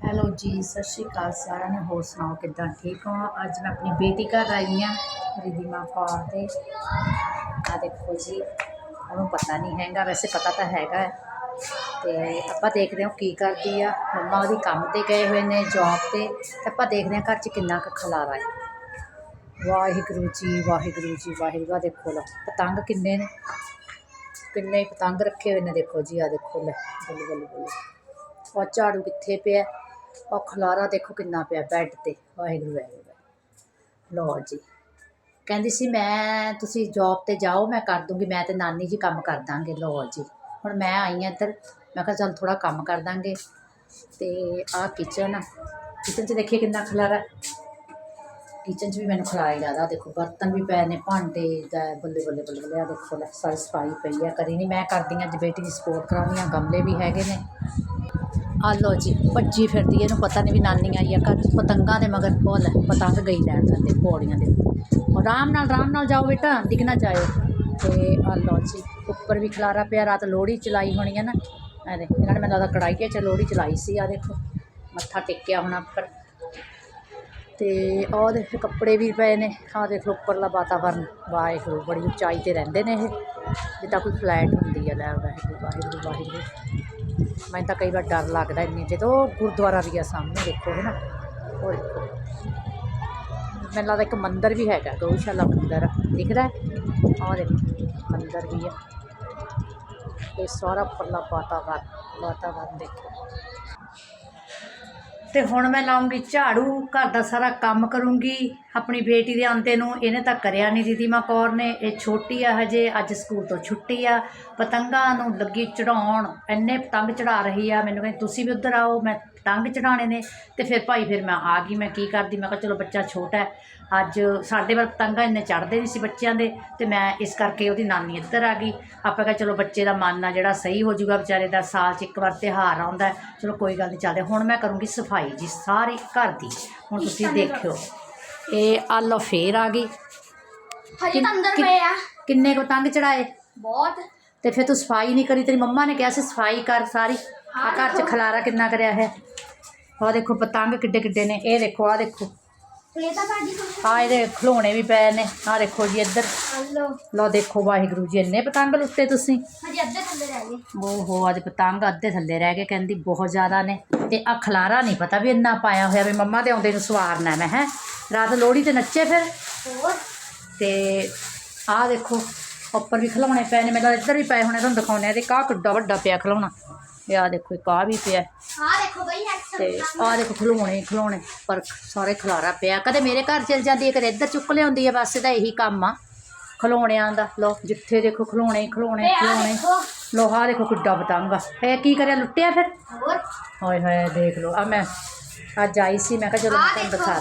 Hello ਜੀ, ਸਤਿ ਸ਼੍ਰੀ ਅਕਾਲ ਸਾਰਿਆਂ ਨੂੰ, ਹੋਰ ਸੁਣਾਓ ਕਿੱਦਾਂ ਠੀਕ ਹੋ? ਅੱਜ ਮੈਂ ਆਪਣੀ ਬੇਟੀ ਘਰ ਆਈ ਹਾਂ, ਰਿਧਿਮਾ ਕੌਰ ਦੇ। ਆ ਦੇਖੋ ਜੀ, ਉਹਨੂੰ ਪਤਾ ਨਹੀਂ ਹੈਗਾ, ਵੈਸੇ ਪਤਾ ਤਾਂ ਹੈਗਾ ਹੈ। ਤੇ ਆਪਾਂ ਦੇਖਦੇ ਹਾਂ ਉਹ ਕੀ ਕਰਦੀ ਆ। ਮੰਮਾ ਉਹਦੀ ਕੰਮ ਤੇ ਗਏ ਹੋਏ ਨੇ ਜੌਬ ਤੇ ਤੇ ਆਪਾਂ ਦੇਖਦੇ ਹਾਂ ਘਰ 'ਚ ਕਿੰਨਾ ਕੁ ਖਲਾਰਾ ਹੈ। ਵਾਹਿਗੁਰੂ ਜੀ ਵਾਹਿਗੁਰੂ ਜੀ, ਵਾਹਿਗੁਰੂ ਆ ਦੇਖੋ ਲੋ ਪਤੰਗ ਕਿੰਨੇ ਨੇ। ਕਿੰਨੇ ਪਤੰਗ ਰੱਖੇ ਹੋਏ ਨੇ, ਦੇਖੋ ਜੀ ਆ ਦੇਖੋ ਲੈ, ਬੱਲੇ ਬੱਲੇ ਬੱਲੇ। ਔਰ ਝਾੜੂ ਕਿੱਥੇ ਪਿਆ? ਉਹ ਖਲਾਰਾ ਦੇਖੋ ਕਿੰਨਾ ਪਿਆ ਬੈੱਡ ਤੇ। ਵਾਹਿਗੁਰੂ ਵਾਹਿਗੁਰੂ। ਲਓ ਜੀ। ਕਹਿੰਦੀ ਸੀ, ਮੈਂ, ਤੁਸੀਂ ਜੌਬ ਤੇ ਜਾਓ, ਮੈਂ ਕਰ ਦੂੰਗੀ, ਮੈਂ ਤੇ ਨਾਨੀ ਜੀ ਕੰਮ ਕਰ ਦਾਂਗੇ। ਲਓ ਜੀ। ਹੁਣ ਮੈਂ ਆਈ ਹਾਂ ਇੱਧਰ। ਮੈਂ ਕਿਹਾ, ਚੱਲ ਥੋੜਾ ਕੰਮ ਕਰ ਦਾਂਗੇ। ਤੇ ਆਹ ਕਿਚਨ ਆ। ਕਿਚਨ 'ਚ ਦੇਖੀਏ ਕਿੰਨਾ ਖਲਾਰਾ। ਕਿਚਨ 'ਚ ਵੀ ਮੈਨੂੰ ਖਲਾਰਾ ਹੀ ਜ਼ਿਆਦਾ। ਦੇਖੋ, ਬਰਤਨ ਵੀ ਪਏ ਨੇ, ਭਾਂਡੇ ਦਾ ਬੱਲੇ ਬੱਲੇ ਬੱਲੇ ਬੱਲੇ। ਆ ਦੇਖੋ ਸਾਰੀ ਸਫ਼ਾਈ ਪਈ ਆ। ਕਰੀ ਨਹੀਂ ਮੈਂ ਕਰਦੀ ਹਾਂ ਅੱਜ ਬੇਟੀ ਦੀ ਸਪੋਰਟ ਕਰਾਉਣੀ ਆ, ਗਮਲੇ ਵੀ ਹੈਗੇ ਨੇ। ਆ ਲੋ ਜੀ, ਭੱਜੀ ਫਿਰਦੀ ਇਹਨੂੰ ਪਤਾ ਨਹੀਂ ਵੀ ਨਾਨੀ ਆਈ ਆ ਘਰ, ਪਤੰਗਾਂ ਦੇ ਮਗਰ ਉਹ ਲੈ ਪਤੰਗ ਗਈ ਲੈਣ ਥੱਲੇ ਪੌੜੀਆਂ ਦੇ। ਆਰਾਮ ਨਾਲ ਆਰਾਮ ਨਾਲ ਜਾਓ ਬੇਟਾ ਡਿੱਗ ਜਾਇਓ ਤੇ ਆ ਲੋ ਜੀ, ਉੱਪਰ ਵੀ ਖਲਾਰਾ ਪਿਆ, ਰਾਤ ਲੋਹੜੀ ਚਲਾਈ ਹੋਣੀ ਹੈ ਨਾ। ਐ ਦੇਖ, ਇਹਨਾਂ ਨੇ ਮੈਨੂੰ ਲੱਗਦਾ ਕੜਾਈ ਚ ਲੋਹੜੀ ਚਲਾਈ ਸੀ, ਆ ਦੇਖੋ, ਮੱਥਾ ਟੇਕਿਆ ਹੋਣਾ ਉੱਪਰ। ਤੇ ਆਹ ਦੇਖੋ, ਕੱਪੜੇ ਵੀ ਪਏ ਨੇ, ਆਹ ਦੇਖ ਲਓ ਉੱਪਰਲਾ ਵਾਤਾਵਰਨ। ਵਾਹਿਗੁਰੂ, ਬੜੀ ਉਚਾਈ ਤੇ ਰਹਿੰਦੇ ਨੇ ਇਹ, ਜਿੱਦਾਂ ਕੋਈ ਫਲੈਟ ਹੁੰਦੀ ਹੈ ਲੈ ਵਾਹਿਗੁਰੂ ਵਾਹਿਗੁਰੂ ਵਾਹਿਗੁਰੂ। ਮੈਨੂੰ ਤਾਂ ਕਈ ਵਾਰ ਡਰ ਲੱਗਦਾ ਇੰਨੀ, ਜਦੋਂ ਗੁਰਦੁਆਰਾ ਵੀ ਆ ਸਾਹਮਣੇ, ਦੇਖੋ, ਹੈ ਨਾ? ਉਹ ਦੇਖੋ। ਮੈਨੂੰ ਲੱਗਦਾ ਇੱਕ ਮੰਦਿਰ ਵੀ ਹੈਗਾ, ਗਊਸ਼ਾਲਾ ਮੰਦਿਰ, ਦਿਖਦਾ ਹੈ? ਆਹ ਦੇਖੋ, ਮੰਦਿਰ ਵੀ ਆ। ਇਹ ਸਾਰਾ ਪਰਲਾ ਵਾਤਾਵਰਨ ਵਾਤਾਵਰਨ ਦੇਖੋ। ਤੇ ਹੁਣ ਮੈਂ ਲਾਉਂਗੀ ਝਾੜੂ, ਘਰ ਦਾ ਸਾਰਾ ਕੰਮ ਕਰੂੰਗੀ। ਆਪਣੀ ਬੇਟੀ ਦੇ ਆਂਦੇ ਨੂੰ ਇਹਨੇ ਤਾਂ ਕਰਿਆ ਨਹੀਂ ਦੀਦੀ ਮਾਂ ਕੌਰ ਨੇ। ਇਹ ਛੋਟੀ ਆ ਹਜੇ, ਅੱਜ ਸਕੂਲ ਤੋਂ ਛੁੱਟੀ ਆ। ਪਤੰਗਾਂ ਨੂੰ ਲੱਗੀ ਚੜਾਉਣ, ਇੰਨੇ ਪਤੰਗ ਚੜਾ ਰਹੀ ਆ। ਮੈਨੂੰ ਕਹਿੰਦੀ, ਤੁਸੀਂ ਵੀ ਉੱਧਰ ਆਓ, ਮੈਂ ਪਤੰਗ ਚੜਾਉਣੇ ਨੇ ਤੇ ਫਿਰ ਭਾਈ ਫਿਰ ਮੈਂ ਆ ਗਈ ਮੈਂ ਕੀ ਕਰਦੀ ਮੈਂ ਕਿਹਾ ਚਲੋ ਬੱਚਾ ਛੋਟਾ ਹੈ ਅੱਜ ਸਾਡੇ ਵੱਲ ਪਤੰਗਾਂ ਇੰਨੇ ਚੜਦੇ ਨਹੀਂ ਸੀ ਬੱਚਿਆਂ ਦੇ ਤੇ ਮੈਂ ਇਸ ਕਰਕੇ ਉਹਦੀ ਨਾਨੀ ਇੱਧਰ ਆ ਗਈ। ਆਪਾਂ ਕਿਹਾ ਚਲੋ ਬੱਚੇ ਦਾ ਮਨ ਆ ਜਿਹੜਾ ਸਹੀ ਹੋ ਜਾਊਗਾ ਵਿਚਾਰੇ ਦਾ ਸਾਲ 'ਚ ਇੱਕ ਵਾਰ ਤਿਉਹਾਰ ਆਉਂਦਾ। ਚਲੋ ਕੋਈ ਗੱਲ ਨਹੀਂ ਚੱਲਦੇ। ਹੁਣ ਮੈਂ ਕਰੂੰਗੀ ਸਫ਼ਾਈ ਜੀ ਸਾਰੀ ਘਰ ਦੀ ਹੁਣ ਤੁਸੀਂ ਦੇਖਿਓ। ਇਹ ਆ ਲਓ ਫੇਰ ਆ ਗਈ। ਹਜੇ ਤਾਂ ਅੰਦਰ ਪਏ ਆ। ਕਿੰਨੇ ਕੁ ਪਤੰਗ ਚੜਾਏ ਬਹੁਤ। ਤੇ ਫਿਰ ਤੂੰ ਸਫ਼ਾਈ ਨਹੀਂ ਕਰੀ ਤੇਰੀ ਮੰਮਾ ਨੇ ਕਿਹਾ ਸੀ ਸਫ਼ਾਈ ਕਰ ਸਾਰੀ। ਆ ਘਰ 'ਚ ਖਲਾਰਾ ਕਿੰਨਾ ਕਰਿਆ ਹੈ? ਆਹ ਦੇਖੋ ਪਤੰਗ ਕਿੱਡੇ ਕਿੱਡੇ ਨੇ ਇਹ ਦੇਖੋ ਆ ਦੇਖੋ। ਇਹ ਤਾਂ ਭਾਜੀ ਆ ਇਹਦੇ ਖਿਡੌਣੇ ਵੀ ਪਏ ਨੇ ਆ ਦੇਖੋ ਜੀ ਇੱਧਰ। ਹਲੋ ਲਓ। ਦੇਖੋ ਵਾਹਿਗੁਰੂ ਜੀ ਇੰਨੇ ਪਤੰਗ ਲੁੱਟੇ ਤੁਸੀਂ। ਹਜੇ ਅੱਧੇ ਥੱਲੇ ਰਹਿ ਗਏ। ਓਹੋ ਅੱਜ ਪਤੰਗ ਅੱਧੇ ਥੱਲੇ ਰਹਿ ਗਏ ਕਹਿੰਦੀ ਬਹੁਤ ਜ਼ਿਆਦਾ ਨੇ। ਤੇ ਆ ਖਲਾਰਾ ਨਹੀਂ ਪਤਾ ਵੀ ਇੰਨਾ ਪਾਇਆ ਹੋਇਆ ਵੀ ਮੰਮਾ ਦੇ ਆਉਂਦੇ ਨੂੰ ਸਵਾਰਨਾ ਮੈਂ ਹੈ। ਰਾਤ ਲੋਹੜੀ ਤੇ ਨੱਚੇ ਫਿਰ। ਹੋਰ? ਤੇ ਆਹ ਦੇਖੋ ਉੱਪਰ ਵੀ ਖਿਡੌਣੇ ਪਏ ਨੇ ਮੈਨੂੰ ਇੱਧਰ ਵੀ ਪਏ ਹੋਣੇ ਤੁਹਾਨੂੰ ਦਿਖਾਉਣੇ ਆ ਤੇ ਕਾਹ ਕਿੱਡਾ ਵੱਡਾ ਪਿਆ ਖਿਡੌਣਾ ਇਹ ਆਹ ਦੇਖੋ ਇੱਕ ਆਹ ਵੀ ਪਿਆ। ਆ ਦੇਖੋ ਬਈ ਤੇ ਆਹ ਦੇਖੋ ਖਿਡੌਣੇ ਖਿਡੌਣੇ ਪਰ ਸਾਰੇ ਖਲਾਰਾ ਪਿਆ। ਕਦੇ ਮੇਰੇ ਘਰ ਚਲ ਜਾਂਦੀ ਹੈ ਕਦੇ ਇੱਧਰ ਚੁੱਕ ਲਿਆਉਂਦੀ ਹੈ ਬਸ ਇਹਦਾ ਇਹੀ ਕੰਮ ਆ। ਖਿਡੌਣਿਆਂ ਦਾ ਲੋ ਜਿੱਥੇ ਦੇਖੋ ਹੀ ਆ ਖਿਡੌਣੇ ਦੇਖੋ। ਲੋਹਾ ਦੇਖੋ ਕਿੱਡਾ ਪਤੰਗ ਆ। ਇਹ ਕੀ ਕਰਿਆ ਲੁੱਟਿਆ ਫਿਰ? ਹੋਰ? ਹਾਏ ਹਾਏ ਦੇਖ ਲਓ। ਆ ਮੈਂ ਅੱਜ ਆਈ ਸੀ ਮੈਂ ਕਿਹਾ ਚਲੋ ਮੈਂ ਤੁਹਾਨੂੰ ਦੇਖੋ। ਦਵਾਂ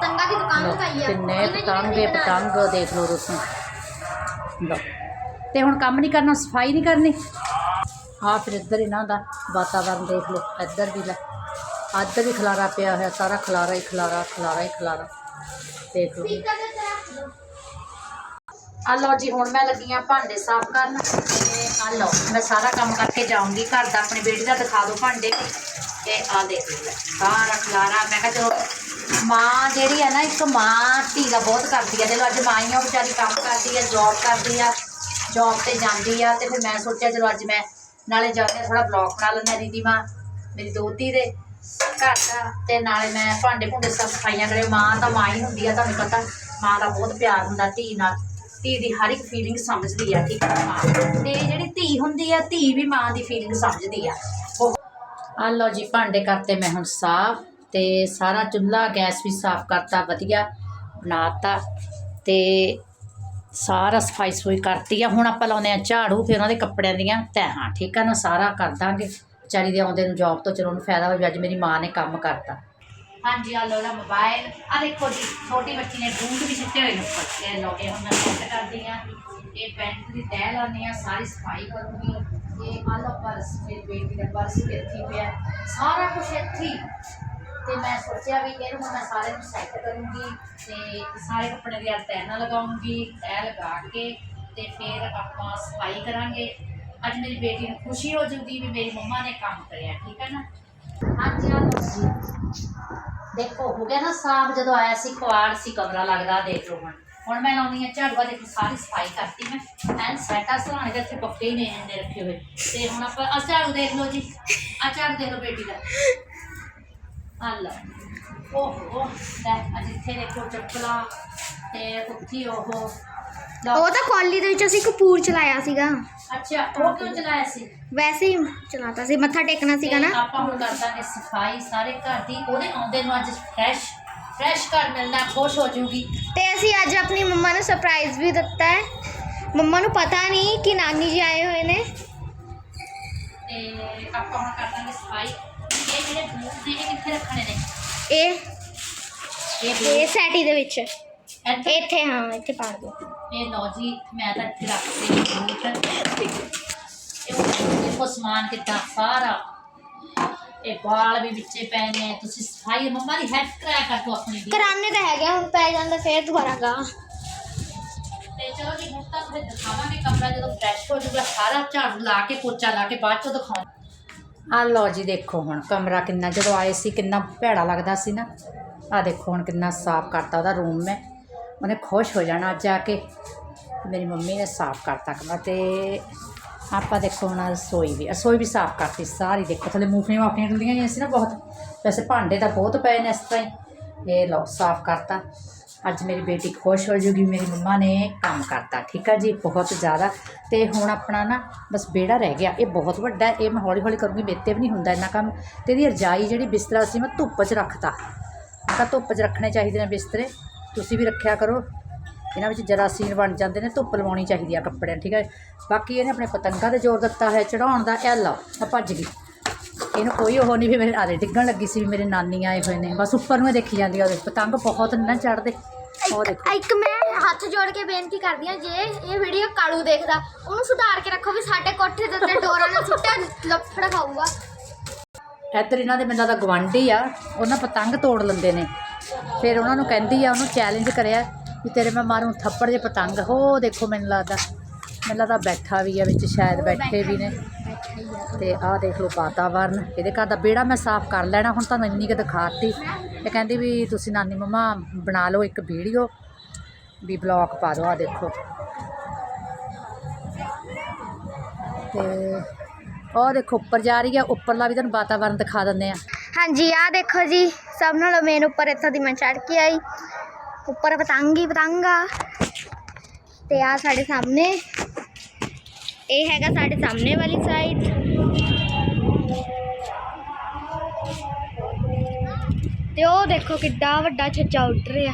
ਪਤੰਗਾ ਦੀ ਦੁਕਾਨ ਲਗਾਈ ਆ। ਕਿੰਨੇ ਪਤੰਗ ਪਤੰਗ ਦੇਖ ਲਓ ਤੁਸੀਂ। ਲਓ। ਤੇ ਹੁਣ ਕੰਮ ਨਹੀਂ ਕਰਨਾ ਸਫ਼ਾਈ ਨਹੀਂ ਕਰਨੀ? ਆ ਫਿਰ ਇੱਧਰ ਇਹਨਾਂ ਦਾ ਵਾਤਾਵਰਨ ਦੇਖ ਲਓ, ਇੱਧਰ ਵੀ ਲੈ ਇੱਧਰ ਵੀ ਖਲਾਰਾ ਪਿਆ ਹੋਇਆ, ਸਾਰਾ ਖਲਾਰਾ ਹੀ ਖਲਾਰਾ ਖਲਾਰਾ ਹੀ ਖਲਾਰਾ, ਦੇਖ ਲਓ। ਆ ਲਓ ਜੀ, ਹੁਣ ਮੈਂ ਲੱਗੀ ਆ ਭਾਂਡੇ ਸਾਫ਼ ਕਰਨ ਤੇ ਆ ਲਓ, ਮੈਂ ਸਾਰਾ ਕੰਮ ਕਰਕੇ ਜਾਊਂਗੀ ਘਰ ਦਾ, ਆਪਣੀ ਬੇਟੀ ਦਾ ਦਿਖਾ ਦਿਓ ਭਾਂਡੇ ਤੇ ਆ ਦੇਖ ਲਓ ਸਾਰਾ ਖਲਾਰਾ, ਮੈਂ ਕਿਹਾ ਚਲੋ ਮਾਂ ਜਿਹੜੀ ਆ ਨਾ, ਇੱਕ ਮਾਂ ਧੀ ਦਾ ਬਹੁਤ ਕਰਦੀ ਆ ਚਲੋ ਅੱਜ ਮਾਂ ਹੀ ਆ ਵਿਚਾਰੀ ਕੰਮ ਕਰਦੀ ਆ ਜੌਬ ਕਰਦੀ ਆ ਜੌਬ ਤੇ ਜਾਂਦੀ ਆ ਤੇ ਫਿਰ ਮੈਂ ਸੋਚਿਆ ਚਲੋ ਅੱਜ ਮੈਂ ਨਾਲੇ ਜਾ ਕੇ ਥੋੜਾ ਬਲੌਗ ਬਣਾ ਲੈਂਦਾ ਦੀਦੀ ਮਾਂ, ਮੇਰੀ ਦੋਤੀ ਦੇ ਘਰ ਦਾ, ਤੇ ਨਾਲੇ ਮੈਂ ਭਾਂਡੇ ਭੁੰਡੇ ਸਭ ਸਫਾਈਆਂ ਕਰੇ। ਮਾਂ ਤਾਂ ਮਾਂ ਹੀ ਹੁੰਦੀ ਆ, ਤੁਹਾਨੂੰ ਪਤਾ। ਮਾਂ ਦਾ ਬਹੁਤ ਪਿਆਰ ਹੁੰਦਾ ਧੀ ਨਾਲ। ਧੀ ਦੀ ਹਰ ਇੱਕ ਫੀਲਿੰਗ ਸਮਝਦੀ ਆ, ਠੀਕ ਹੈ ਮਾਂ? ਤੇ ਜਿਹੜੀ ਧੀ ਹੁੰਦੀ ਆ, ਧੀ ਵੀ ਮਾਂ ਦੀ ਫੀਲਿੰਗ ਸਮਝਦੀ ਆ। ਉਹ ਆ ਲਓ ਜੀ, ਭਾਂਡੇ ਕਰਤੇ ਮੈਂ ਹੁਣ ਸਾਫ਼, ਤੇ ਸਾਰਾ ਚੁੱਲ੍ਹਾ, ਗੈਸ ਵੀ ਸਾਫ਼ ਕਰਤਾ, ਵਧੀਆ ਬਣਾਤਾ। ਤੇ ਸਾਰਾ ਸਫ਼ਾਈ ਸਫੂਈ ਕਰਤੀ ਆ। ਹੁਣ ਆਪਾਂ ਲਾਉਂਦੇ ਆ ਝਾੜੂ, ਫਿਰ ਉਹਨਾਂ ਦੇ ਕੱਪੜਿਆਂ ਦੀਆਂ ਤੈਹਾਂ ਠੀਕ ਆ ਨਾ, ਸਾਰਾ ਕਰ ਦਾਂਗੇ। ਵਿਚਾਰੀ ਦੇ ਆਉਂਦੇ ਨੂੰ ਜੌਬ ਤੋਂ ਚਲੋ ਉਹਨੂੰ ਫਾਇਦਾ ਹੋ ਅੱਜ ਮੇਰੀ ਮਾਂ ਨੇ ਕੰਮ ਕਰਤਾ। ਹਾਂਜੀ ਆ ਲੋ ਲਾ ਮੋਬਾਈਲ ਆ ਦੇਖੋ ਜੀ, ਛੋਟੀ ਬੱਚੀ ਨੇ ਬੂਟ ਵੀ ਸਿੱਟੇ ਹੋਏ ਨੇ ਉੱਪਰ। ਇਹ ਲੋ ਇਹ ਹੁਣ ਮੈਂ ਸੈੱਟ ਕਰਦੀ ਆ। ਇਹ ਪੈਂਟ ਦੀ ਤਹਿ ਲਾਉਂਦੀ ਆ, ਸਾਰੀ ਸਫ਼ਾਈ ਕਰੂੰਗੀ। ਇਹ ਆ ਲੋ ਪਰਸ ਮੇਰੀ ਬੇਟੀ ਦਾ ਪਰਸ ਇੱਥੇ ਪਿਆ। ਸਾਰਾ ਕੁਝ ਇੱਥੇ ਤੇ ਮੈਂ ਸੋਚਿਆ ਵੀ ਇਹਨੂੰ ਹੁਣ ਮੈਂ ਸਾਰੇ ਨੂੰ ਸੈੱਟ ਕਰੂੰਗੀ ਤੇ ਸਾਰੇ ਕੱਪੜੇ ਦੀ ਤਹਿ ਨਾਲ ਲਗਾਉਂਗੀ ਤਹਿ ਲਗਾ ਕੇ ਤੇ ਫਿਰ ਆਪਾਂ ਸਫ਼ਾਈ ਕਰਾਂਗੇ। ਅੱਜ ਮੇਰੀ ਬੇਟੀ ਨੂੰ ਖੁਸ਼ੀ ਹੋ ਜੂਗੀ ਵੀ ਮੇਰੀ ਮੰਮਾ ਨੇ ਕੰਮ ਕਰਿਆ, ਠੀਕ ਹੈ ਨਾ? ਹਾਂਜੀ ਆ ਜੀ ਦੇਖੋ, ਹੋ ਗਿਆ ਨਾ ਸਾਫ਼ ਜਦੋਂ ਆਇਆ ਸੀ ਕੁਆੜ ਸੀ, ਕਮਰਾ ਲੱਗਦਾ, ਦੇਖ ਲਓ ਹੁਣ। ਹੁਣ ਮੈਂ ਲਾਉਣੀ ਆ ਝਾੜੂਆ, ਦੇਖ, ਸਾਰੀ ਸਫ਼ਾਈ ਕਰਤੀ ਮੈਂ। ਐਨ ਸੈਟਾ ਸਰਾਣੇ ਦੇ ਇੱਥੇ ਪੱਕੇ ਹੀ ਨੇ, ਇਹਨੇ ਰੱਖੇ ਹੋਏ। ਤੇ ਹੁਣ ਆਪਾਂ ਆ ਝਾੜੂ ਦੇਖ ਲਓ ਜੀ। ਆ ਝਾੜੂ ਦੇਖ ਲਓ ਬੇਟੀ ਦਾ। ਆ ਲਓ ਓਹੋ ਲੈ ਅੱਜ ਇੱਥੇ ਦੇਖੋ ਚੱਪਲਾਂ ਤੇ ਉੱਥੀ ਉਹ ਲਓ ਉਹ ਤਾਂ ਕਾਲੀ ਦੇ ਵਿੱਚ ਅਸੀਂ ਕਪੂਰ ਚਲਾਇਆ ਸੀਗਾ। ਅੱਛਾ ਉਹ ਕਿਉਂ ਚਲਾਇਆ ਸੀ? ਵੈਸੇ ਹੀ ਚਲਾਤਾ ਸੀ ਮੱਥਾ ਟੇਕਣਾ ਸੀਗਾ ਨਾ। ਤੇ ਆਪਾਂ ਹੁਣ ਕਰ ਦਾਂਗੇ ਸਫ਼ਾਈ ਸਾਰੇ ਘਰ ਦੀ ਉਹਦੇ ਆਉਂਦੇ ਨੂੰ ਅੱਜ ਫਰੈਸ਼ ਫਰੈਸ਼ ਘਰ ਮਿਲਣਾ ਖੁਸ਼ ਹੋ ਜਾਊਗੀ। ਤੇ ਅਸੀਂ ਅੱਜ ਆਪਣੀ ਮੰਮਾ ਨੂੰ ਸਰਪ੍ਰਾਈਜ਼ ਵੀ ਦਿੱਤਾ ਹੈ। ਮੰਮਾ ਨੂੰ ਪਤਾ ਨਹੀਂ ਕਿ ਨਾਨੀ ਜੀ ਆਏ ਹੋਏ ਨੇ। ਤੇ ਆਪਾਂ ਹੁਣ ਕਰ ਦਾਂਗੇ ਸਫ਼ਾਈ। ਇਹ ਜਿਹੜੇ ਬੂਟ ਨੇ ਇਹ ਕਿੱਥੇ ਰੱਖਣੇ ਨੇ ਇਹ ਇਹ ਇਹ ਬੂਟ ਸੈਟੀ ਦੇ ਵਿੱਚ ਇੱਥੇ ਇੱਥੇ ਹਾਂ ਇੱਥੇ ਪਾ ਦਿਓ ਇਹ ਲਓ ਜੀ ਮੈਂ ਤਾਂ ਇੱਥੇ ਰੱਖਦੇ ਨੇ ਬੂਟ ਇਹ ਉਹ ਦੇਖੋ ਸਮਾਨ ਕਿੱਦਾਂ ਸਾਰਾ ਇਹ ਵਾਲ ਵੀ ਵਿੱਚੇ ਪੈ ਨੇ ਤੁਸੀਂ ਸਫ਼ਾਈ ਮੰਮਾ ਦੀ ਹੈਲਪ ਕਰਾਇਆ ਕਰ ਤੂੰ ਆਪਣੀ ਦੀ ਕਰਾਨੇ ਤਾਂ ਹੈਗਾ ਹੁਣ ਪੈ ਜਾਂਦਾ ਫੇਰ ਦੁਬਾਰਾ ਗਾ ਤੇ ਚਲੋ ਜੀ ਹੁਣ ਤਾਂ ਫਿਰ ਦਿਖਾਵਾਂਗੇ ਕਮਰਾ ਜਦੋਂ ਫਰੈਸ਼ ਹੋ ਜਾਊਗਾ ਸਾਰਾ ਝਾੜੂ ਲਾ ਕੇ ਪੋਚਾ ਲਾ ਕੇ ਬਾਅਦ ਚੋਂ ਦਿਖਾਉਂ ਆ ਲਓ ਜੀ ਦੇਖੋ ਹੁਣ, ਕਮਰਾ ਕਿੰਨਾ, ਜਦੋਂ ਆਏ ਸੀ ਕਿੰਨਾ ਭੈੜਾ ਲੱਗਦਾ ਸੀ ਨਾ। ਆ ਦੇਖੋ ਹੁਣ ਕਿੰਨਾ ਸਾਫ਼ ਕਰਤਾ ਉਹਦਾ ਰੂਮ ਮੈਂ। ਉਹਨੇ ਖੁਸ਼ ਹੋ ਜਾਣਾ ਅੱਜ ਆ ਕੇ। ਮੇਰੀ ਮੰਮੀ ਨੇ ਸਾਫ਼ ਕਰਤਾ ਕਮਰਾ ਤੇ ਆਪਾਂ ਦੇਖੋ ਹੁਣ ਰਸੋਈ ਵੀ ਰਸੋਈ ਵੀ ਸਾਫ਼ ਕਰਤੀ ਸਾਰੀ। ਦੇਖੋ ਥੱਲੇ ਮੂੰਗਫਲੀਆਂ ਮਾਫੀਆਂ ਡੁੱਲੀਆਂ ਹੋਈਆਂ ਸੀ ਨਾ ਬਹੁਤ। ਵੈਸੇ ਭਾਂਡੇ ਤਾਂ ਬਹੁਤ ਪਏ ਨੇ ਇਸ ਤਰ੍ਹਾਂ ਹੀ। ਇਹ ਲਓ ਸਾਫ਼ ਕਰਤਾ। ਅੱਜ ਮੇਰੀ ਬੇਟੀ ਖੁਸ਼ ਹੋ ਜੂਗੀ, ਮੇਰੀ ਮੰਮਾ ਨੇ ਕੰਮ ਕਰਤਾ, ਠੀਕ ਆ ਜੀ, ਬਹੁਤ ਜ਼ਿਆਦਾ। ਤੇ ਹੁਣ ਆਪਣਾ ਨਾ ਬਸ ਬੇੜਾ ਰਹਿ ਗਿਆ, ਇਹ ਬਹੁਤ ਵੱਡਾ, ਇਹ ਮੈਂ ਹੌਲੀ ਹੌਲੀ ਕਰੂੰਗੀ ਮੇਤੇ ਵੀ ਨਹੀਂ ਹੁੰਦਾ ਇੰਨਾ ਕੰਮ। ਤੇ ਇਹਦੀ ਰਜਾਈ ਜਿਹੜੀ ਬਿਸਤਰਾ ਸੀ, ਮੈਂ ਧੁੱਪ 'ਚ ਰੱਖਤਾ। ਮੈਂ ਕਿਹਾ ਧੁੱਪ 'ਚ ਰੱਖਣੇ ਚਾਹੀਦੇ ਨੇ ਬਿਸਤਰੇ, ਤੁਸੀਂ ਵੀ ਰੱਖਿਆ ਕਰੋ। ਇਹਨਾਂ ਵਿੱਚ ਜਰਾਸੀਨ ਬਣ ਜਾਂਦੇ ਨੇ, ਧੁੱਪ ਲਵਾਉਣੀ ਚਾਹੀਦੀ ਆ ਕੱਪੜਿਆਂ, ਠੀਕ ਹੈ ਬਾਕੀ ਇਹਨੇ ਆਪਣੇ ਪਤੰਗਾਂ ਤੇ ਜ਼ੋਰ ਦਿੱਤਾ ਹੈ, ਚੜਾਉਣ ਦਾ, ਇਹ ਲਓ ਆ ਭੱਜ ਗਈ ਇਹਨੂੰ ਕੋਈ ਉਹ ਨਹੀਂ ਵੀ ਮੇਰੇ ਆਰੇ ਡਿੱਗਣ ਲੱਗੀ ਸੀ ਵੀ ਮੇਰੇ ਨਾਨੀ ਆਏ ਹੋਏ ਨੇ। ਬਸ ਉੱਪਰ ਨੂੰ ਹੀ ਦੇਖੀ ਜਾਂਦੀ ਆ ਉਹਦੇ ਪਤੰਗ ਬਹੁਤ ਨੇ ਚੜਦੇ ਉਹ ਦੇਖੋ। ਇੱਕ ਮੈਂ ਹੱਥ ਜੋੜ ਕੇ ਬੇਨਤੀ ਕਰਦੀ ਹਾਂ ਜੇ ਇਹ ਵੀਡੀਓ ਕਾਲੂ ਦੇਖਦਾ ਉਹਨੂੰ ਸੁਧਾਰ ਕੇ ਰੱਖੋ ਵੀ ਸਾਡੇ ਕੋਠੇ ਦੇ ਉੱਤੇ ਡੋਰਾਂ ਨਾਲ ਸੁੱਟਿਆ ਲੱਫੜ ਖਾਊਗਾ। ਇੱਧਰ ਇਹਨਾਂ ਦੇ ਮੈਨੂੰ ਲੱਗਦਾ ਗਵਾਂਢੀ ਆ ਉਹਨਾਂ ਪਤੰਗ ਤੋੜ ਲੈਂਦੇ ਨੇ। ਫਿਰ ਉਹਨਾਂ ਨੂੰ ਕਹਿੰਦੀ ਆ ਉਹਨੂੰ ਚੈਲੰਜ ਕਰਿਆ ਵੀ ਤੇਰੇ ਮੈਂ ਮਾਰੂੰ ਥੱਪੜ ਜੇ ਪਤੰਗ। ਹੋ ਦੇਖੋ ਮੈਨੂੰ ਲੱਗਦਾ। ਮੈਨੂੰ ਲੱਗਦਾ ਬੈਠਾ ਵੀ ਆ ਵਿੱਚ ਸ਼ਾਇਦ ਬੈਠੇ ਵੀ ਨੇ। ਤੇ ਆਹ ਦੇਖ ਲਓ ਵਾਤਾਵਰਨ, ਇਹਦੇ ਘਰ ਦਾ ਵਿਹੜਾ ਮੈਂ ਸਾਫ਼ ਕਰ ਲੈਣਾ, ਹੁਣ ਤੁਹਾਨੂੰ ਇੰਨੀ ਕੁ ਦਿਖਾਤੀ। ਇਹ ਕਹਿੰਦੀ ਵੀ ਤੁਸੀਂ ਨਾਨੀ ਮਮਾ ਬਣਾ ਲਓ ਇੱਕ ਵੀਡੀਓ, ਵੀ ਬਲੌਗ ਪਾ ਦਿਓ ਆ ਦੇਖੋ। ਤੇ ਉਹ ਦੇਖੋ, ਉੱਪਰ ਜਾ ਰਹੀ ਆ ਉੱਪਰਲਾ ਵੀ ਤੁਹਾਨੂੰ ਵਾਤਾਵਰਨ ਦਿਖਾ ਦਿੰਦੇ ਆ ਹਾਂਜੀ ਆ ਦੇਖੋ ਜੀ, ਸਭ ਨਾਲੋਂ ਮੇਨ ਉੱਪਰ ਇੱਥੋਂ ਦੀ ਮੈਂ ਚੜ ਕੇ ਆਈ। ਉੱਪਰ ਪਤੰਗ ਹੀ ਪਤੰਗ ਤੇ ਆ ਸਾਡੇ ਸਾਹਮਣੇ ਇਹ ਹੈਗਾ ਸਾਡੇ ਸਾਹਮਣੇ ਵਾਲੀ ਸਾਈਡ ਤੇ ਉਹ ਦੇਖੋ ਕਿੱਡਾ ਵੱਡਾ ਛੱਜਾ ਉੱਡ ਰਿਹਾ।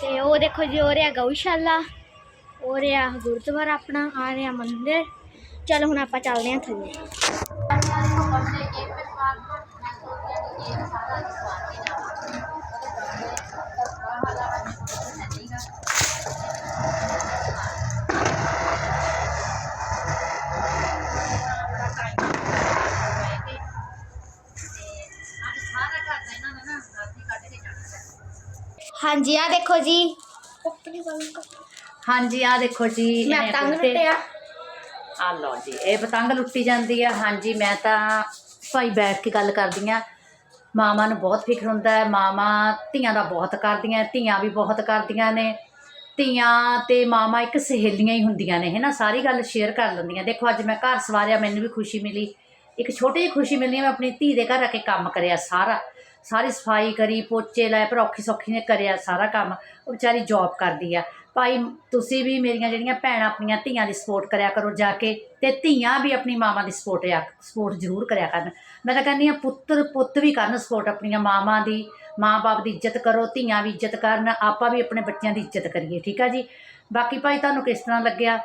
ਤੇ ਉਹ ਦੇਖੋ ਜੀ, ਉਹ ਰਿਹਾ ਗਊਸ਼ਾਲਾ ਹੋ ਰਿਹਾ ਗੁਰਦੁਆਰਾ ਆਪਣਾ, ਆ ਰਿਹਾ ਮੰਦਿਰ। ਚਲੋ ਹੁਣ ਆਪਾਂ ਚੱਲਦੇ ਹਾਂ ਥੱਲੇ। ਹਾਂਜੀ ਆ ਦੇਖੋ ਜੀ। ਹਾਂਜੀ ਆ ਦੇਖੋ ਜੀ ਮੈਂ ਇਹਨੇ ਲੁੱਟਿਆ ਆ। ਲਓ ਜੀ ਇਹ ਪਤੰਗ ਲੁੱਟੀ ਜਾਂਦੀ ਆ। ਹਾਂਜੀ ਮੈਂ ਤਾਂ ਭਾਈ ਬੈਠ ਕੇ ਗੱਲ ਕਰਦੀ ਆ। ਮਾਵਾਂ ਨੂੰ ਬਹੁਤ ਫਿਕਰ ਹੁੰਦਾ ਹੈ। ਮਾਵਾਂ ਧੀਆਂ ਦਾ ਬਹੁਤ ਕਰਦੀਆਂ ਧੀਆਂ ਵੀ ਬਹੁਤ ਕਰਦੀਆਂ ਨੇ। ਧੀਆਂ ਤੇ ਮਾਵਾਂ ਇੱਕ ਸਹੇਲੀਆਂ ਹੀ ਹੁੰਦੀਆਂ ਨੇ ਹੈ ਨਾ ਸਾਰੀ ਗੱਲ ਸ਼ੇਅਰ ਕਰ ਲੈਂਦੀਆਂ। ਦੇਖੋ ਅੱਜ ਮੈਂ ਘਰ ਸਵਾਰਿਆ ਮੈਨੂੰ ਵੀ ਖੁਸ਼ੀ ਮਿਲੀ। ਇੱਕ ਛੋਟੀ ਜਿਹੀ ਖੁਸ਼ੀ ਮਿਲਣੀ ਮੈਂ ਆਪਣੀ ਧੀ ਦੇ ਘਰ ਆ ਕੇ ਕੰਮ ਕਰਿਆ ਸਾਰਾ। ਸਾਰੀ ਸਫ਼ਾਈ ਕਰੀ, ਪੋਚੇ ਲਾਏ, ਪਰ ਔਖੀ ਸੌਖੀ ਨੇ ਕਰਿਆ ਸਾਰਾ ਕੰਮ। ਉਹ ਵਿਚਾਰੀ ਜੌਬ ਕਰਦੀ ਆ। ਭਾਈ, ਤੁਸੀਂ ਵੀ ਮੇਰੀਆਂ ਜਿਹੜੀਆਂ ਭੈਣਾਂ ਆਪਣੀਆਂ ਧੀਆਂ ਦੀ ਸਪੋਰਟ ਕਰਿਆ ਕਰੋ ਜਾ ਕੇ, ਤੇ ਧੀਆਂ ਵੀ ਆਪਣੀ ਮਾਵਾਂ ਦੀ ਸਪੋਰਟ ਆ ਸਪੋਰਟ ਜ਼ਰੂਰ ਕਰਿਆ ਕਰਨ। ਮੈਂ ਤਾਂ ਕਹਿੰਦੀ ਆ ਪੁੱਤਰ ਪੁੱਤ ਵੀ ਕਰਨ ਸਪੋਰਟ ਆਪਣੀਆਂ ਮਾਵਾਂ ਦੀ। ਮਾਂ-ਬਾਪ ਦੀ ਇੱਜ਼ਤ ਕਰੋ, ਧੀਆਂ ਵੀ ਇੱਜ਼ਤ ਕਰਨ, ਆਪਾਂ ਵੀ ਆਪਣੇ ਬੱਚਿਆਂ ਦੀ ਇੱਜ਼ਤ ਕਰੀਏ, ਠੀਕ ਆ ਜੀ? ਬਾਕੀ ਭਾਈ, ਤੁਹਾਨੂੰ ਕਿਸ ਤਰ੍ਹਾਂ ਲੱਗਿਆ?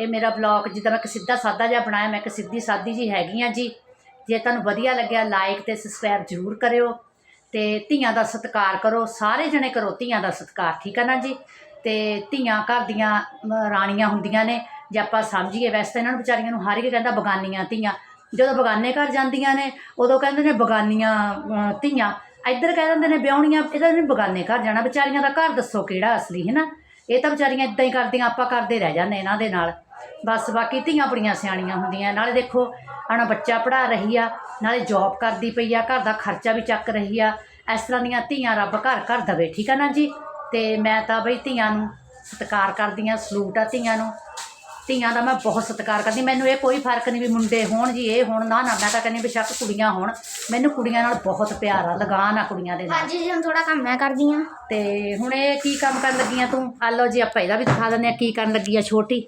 ਇਹ ਮੇਰਾ ਬਲੌਗ ਜਿੱਦਾਂ ਮੈਂ ਇੱਕ ਸਿੱਧਾ ਸਾਦਾ ਜਿਹਾ ਬਣਾਇਆ, ਮੈਂ ਇੱਕ ਸਿੱਧੀ ਸਾਦੀ ਜੀ ਹੈਗੀ ਆ ਜੀ। ਜੇ ਤੁਹਾਨੂੰ ਵਧੀਆ ਲੱਗਿਆ ਲਾਈਕ ਤੇ ਸਬਸਕ੍ਰਾਈਬ ਜ਼ਰੂਰ ਕਰਿਓ। ਤੇ ਧੀਆਂ ਦਾ ਸਤਿਕਾਰ ਕਰੋ ਸਾਰੇ ਜਣੇ ਕਰੋ ਧੀਆਂ ਦਾ ਸਤਿਕਾਰ ਠੀਕ ਆ ਨਾ ਜੀ? ਤੇ ਧੀਆਂ ਘਰ ਦੀਆਂ ਅਮ, ਰਾਣੀਆਂ ਹੁੰਦੀਆਂ ਨੇ ਜੇ ਆਪਾਂ ਸਮਝੀਏ ਵੈਸੇ ਤਾਂ ਇਹਨਾਂ ਨੂੰ ਵਿਚਾਰੀਆਂ ਨੂੰ ਹਰ ਇੱਕ ਕਹਿੰਦਾ ਬਗਾਨੀਆਂ ਧੀਆਂ। ਜਦੋਂ ਬਗਾਨੇ ਘਰ ਜਾਂਦੀਆਂ ਨੇ ਉਦੋਂ ਕਹਿੰਦੇ ਨੇ ਬਗਾਨੀਆਂ ਅਮ, ਧੀਆਂ। ਇੱਧਰ ਕਹਿ ਦਿੰਦੇ ਨੇ ਵਿਆਹੁਣੀਆਂ ਇਹਦਾ ਨੇ ਬਗਾਨੇ ਘਰ ਜਾਣਾ ਵਿਚਾਰੀਆਂ ਦਾ ਘਰ ਦੱਸੋ ਕਿਹੜਾ ਅਸਲੀ ਹੈ ਨਾ ਇਹ ਤਾਂ ਵਿਚਾਰੀਆਂ ਇਦਾਂ ਹੀ ਕਰਦੀਆਂ ਆਪਾਂ ਕਰਦੇ ਰਹਿ ਜਾਂਦੇ ਇਹਨਾਂ ਦੇ ਨਾਲ। ਬਸ ਬਾਕੀ ਧੀਆਂ ਬੜੀਆਂ ਸਿਆਣੀਆਂ ਹੁੰਦੀਆਂ। ਨਾਲੇ ਦੇਖੋ ਆਣਾ ਬੱਚਾ ਪੜਾ ਰਹੀ ਆ ਨਾਲੇ ਜੌਬ ਕਰਦੀ ਪਈ ਆ ਘਰ ਦਾ ਖਰਚਾ ਵੀ ਚੱਕ ਰਹੀ ਆ। ਇਸ ਤਰ੍ਹਾਂ ਦੀਆਂ ਧੀਆਂ ਰੱਬ ਘਰ ਘਰ ਦਵੇ ਠੀਕ ਆ ਨਾ ਜੀ? ਤੇ ਮੈਂ ਤਾਂ ਬਈ ਧੀਆਂ ਨੂੰ ਸਤਿਕਾਰ ਕਰਦੀ ਆ ਸਲੂਟ ਆ ਧੀਆਂ ਨੂੰ। ਧੀਆਂ ਦਾ ਮੈਂ ਬਹੁਤ ਸਤਿਕਾਰ ਕਰਦੀ ਮੈਨੂੰ ਇਹ ਕੋਈ ਫ਼ਰਕ ਨਹੀਂ ਵੀ ਮੁੰਡੇ ਹੋਣ ਜੀ ਇਹ ਹੋਣ ਨਾ ਨਾ ਮੈਂ ਤਾਂ ਕਹਿੰਦੀ ਬੇਸ਼ੱਕ ਕੁੜੀਆਂ ਹੋਣ। ਮੈਨੂੰ ਕੁੜੀਆਂ ਨਾਲ ਬਹੁਤ ਪਿਆਰ ਆ ਲਗਾਨ ਆ ਕੁੜੀਆਂ ਦੇ ਨਾਲ। ਹਾਂਜੀ ਜੀ ਹੁਣ ਥੋੜਾ ਕੰਮ ਮੈਂ ਕਰਦੀ ਹਾਂ। ਤੇ ਹੁਣ ਇਹ ਕੀ ਕੰਮ ਕਰਨ ਲੱਗੀ ਆ ਤੂੰ? ਆ ਲਓ ਜੀ ਆਪਾਂ ਇਹਦਾ ਵੀ ਦਿਖਾ ਦਿੰਦੇ ਆ ਕੀ ਕਰਨ ਲੱਗੀ ਆ ਛੋਟੀ।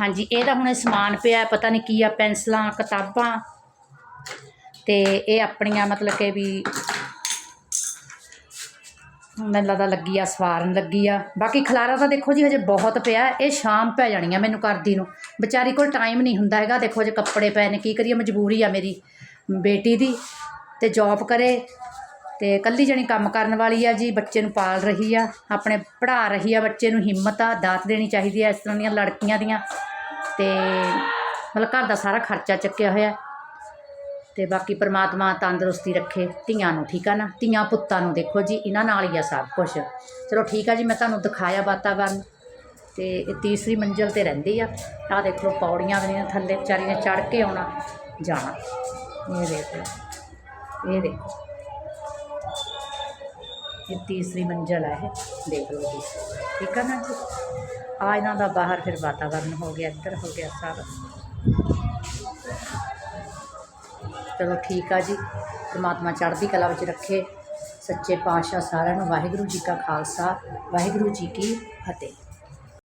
ਹਾਂਜੀ ਇਹਦਾ ਹੁਣ ਇਹ ਸਮਾਨ ਪਿਆ, ਪਤਾ ਨਹੀਂ ਕੀ ਆ, ਪੈਨਸਲਾਂ, ਕਿਤਾਬਾਂ ਤੇ ਇਹ ਆਪਣੀਆਂ ਮਤਲਬ ਕਿ ਵੀ ਮੈਨੂੰ ਲੱਗਦਾ ਲੱਗੀ ਆ, ਸਵਾਰਨ ਲੱਗੀ ਆ। ਬਾਕੀ ਖਲਾਰਾ ਤਾਂ ਦੇਖੋ ਜੀ, ਹਜੇ ਬਹੁਤ ਪਿਆ, ਇਹ ਸ਼ਾਮ ਪੈ ਜਾਣੀ ਆ ਮੈਨੂੰ ਕਰਦੀ ਨੂੰ। ਵਿਚਾਰੀ ਕੋਲ ਟਾਈਮ ਨਹੀਂ ਹੁੰਦਾ ਹੈਗਾ, ਦੇਖੋ ਜੇ ਕੱਪੜੇ ਪਏ ਨੇ, ਕੀ ਕਰੀਏ, ਮਜਬੂਰੀ ਆ ਮੇਰੀ ਬੇਟੀ ਦੀ ਤੇ ਜੌਬ ਕਰੇ। ਅਤੇ ਇਕੱਲੀ ਜਣੀ ਕੰਮ ਕਰਨ ਵਾਲੀ ਆ ਜੀ, ਬੱਚੇ ਨੂੰ ਪਾਲ ਰਹੀ ਆ, ਆਪਣੇ ਪੜ੍ਹਾ ਰਹੀ ਆ ਬੱਚੇ ਨੂੰ ਹਿੰਮਤ ਆ, ਦਾਤ ਦੇਣੀ ਚਾਹੀਦੀ ਆ ਇਸ ਤਰ੍ਹਾਂ ਦੀਆਂ ਲੜਕੀਆਂ ਦੀਆਂ। ਅਤੇ ਮਤਲਬ ਘਰ ਦਾ ਸਾਰਾ ਖਰਚਾ ਚੱਕਿਆ ਹੋਇਆ। ਤੇ ਬਾਕੀ ਪ੍ਰਮਾਤਮਾ ਤੰਦਰੁਸਤੀ ਰੱਖੇ, ਧੀਆਂ ਨੂੰ ਠੀਕ ਆ ਨਾ? ਧੀਆਂ ਪੁੱਤਾਂ ਨੂੰ ਦੇਖੋ ਜੀ, ਇਹਨਾਂ ਨਾਲ ਹੀ ਆ ਸਭ ਕੁਝ ਚਲੋ ਠੀਕ ਆ ਜੀ, ਮੈਂ ਤੁਹਾਨੂੰ ਦਿਖਾਇਆ ਵਾਤਾਵਰਨ। ਤੇ ਇਹ ਤੀਸਰੀ ਮੰਜ਼ਿਲ ਤੇ ਰਹਿੰਦੀ ਆ। ਆਹ ਦੇਖ ਲਓ ਪੌੜੀਆਂ ਵੀ ਨੇ ਥੱਲੇ ਵਿਚਾਰੀ ਨੇ ਚੜ ਕੇ ਆਉਣਾ, ਜਾਣਾ। ਇਹ ਦੇਖੋ ਇਹ ਦੇਖੋ। ਇਹ ਤੀਸਰੀ ਮੰਜ਼ਿਲ ਹੈ ਇਹ, ਦੇਖ ਲਓ ਜੀ। ਠੀਕ ਆ ਨਾ ਜੀ? ਆ ਇਹਨਾਂ ਦਾ ਬਾਹਰ ਫਿਰ ਵਾਤਾਵਰਨ ਹੋ ਗਿਆ, ਇੱਧਰ ਹੋ ਗਿਆ ਸਾਰਾ। ਚਲੋ ਠੀਕ ਆ ਜੀ। ਪਰਮਾਤਮਾ ਚੜ੍ਹਦੀ ਕਲਾ ਵਿੱਚ ਰੱਖੇ। ਸੱਚੇ ਪਾਤਸ਼ਾਹ ਸਾਰਿਆਂ ਨੂੰ ਵਾਹਿਗੁਰੂ ਜੀ ਕਾ ਖਾਲਸਾ, ਵਾਹਿਗੁਰੂ ਜੀ ਕੀ ਫਤਿਹ।